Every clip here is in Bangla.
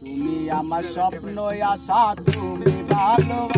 তুমি আমার স্বপ্ন আশা তুমি ভালোবাসা।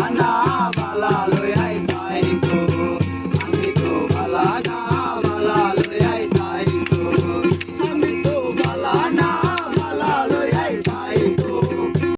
ना